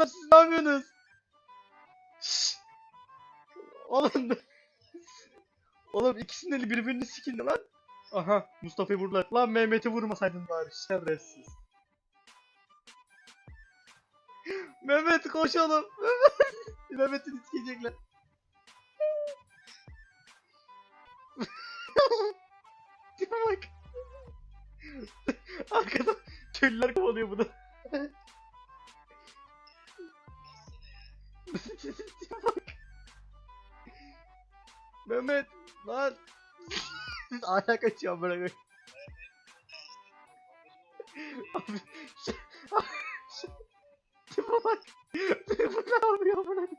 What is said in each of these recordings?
yapıyorsunuz? Şşş. Oğlum. Oğlum ikisinin eli birbirini sikildi lan. Aha Mustafa'yı vurdular. Lan Mehmet'i vurmasaydın bari şerefsiz. Mehmet koş oğlum. Mehmet'i sikecekler. Bak. Arkada köylüler kovalıyor bunu. Tipe bak. Mehmet lan. Ayağa kaçıyor amına koyayım. Abi şu- şu- Tipe bak. Tipe ne yapıyor amına koyayım.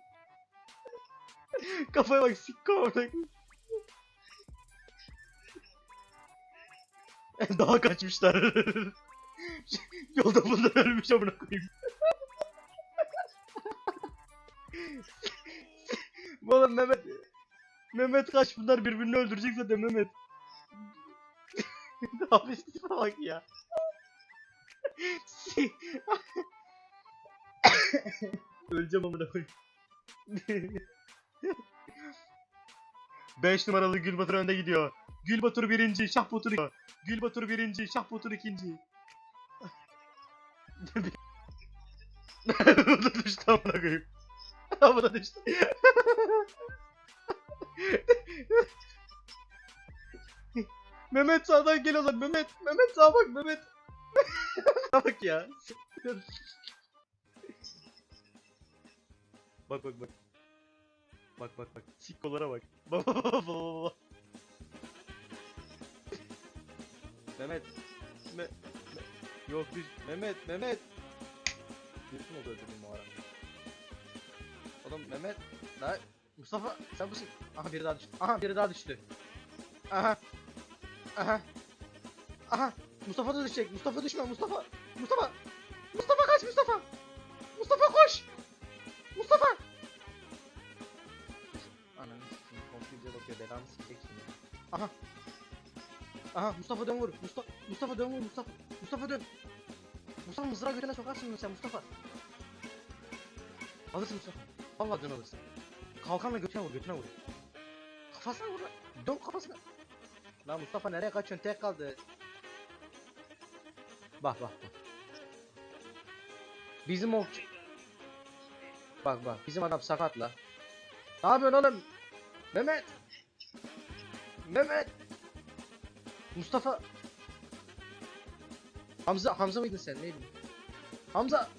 Kafaya bak sikko amına koyayım. Daha kaçmışlar. Yolda bunlar ölmüş amına koyayım. Oğlum Mehmet Mehmet kaç bunlar birbirini öldürecek zaten Mehmet. Abi tipe bak ya. Öleceğim amına koyayım. 5 numaralı Gülbatur önde gidiyor. Gülbatur birinci, Şahbatur ikinci. Gülbatur birinci, Şahbatur ikinci. Da düştü amına koyayım. Bu da düştü. Mehmet sağdan gel o zaman Mehmet. Mehmet sağa bak Mehmet. bak ya. bak bak bak. Bak bak bak. Sikkolara bak. Mehmet. Me Me- Yok düş. Mehmet Mehmet. Diyorsun o ara. Oğlum Mehmet. Lan Mustafa sen misin? Aha biri daha düştü. Aha biri daha düştü. Aha. Aha. Aha. Mustafa da düşecek. Mustafa düşme Mustafa. Mustafa. Mustafa kaç Mustafa. Mustafa koş. Mustafa. Ananı sikeyim. Komple bakıyor. Belanı sikecek şimdi. Aha. Aha Mustafa dön vur. Mustafa Mustafa dön vur Mustafa. Mustafa dön. Mustafa mızrağı götüne sokarsın sen Mustafa. Alırsın Mustafa. Vallahi dön alırsın. Kalkanla götüne vur götüne vur. Kafasına vur lan. Dön kafasına. Lan Mustafa nereye kaçıyorsun? Tek kaldı. Bak bak bak. Bizim o... Bak bak bizim adam sakat la. Ne yapıyorsun oğlum? Mehmet. Mehmet. Mustafa. Hamza Hamza mıydın sen neydin? Hamza.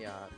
Ya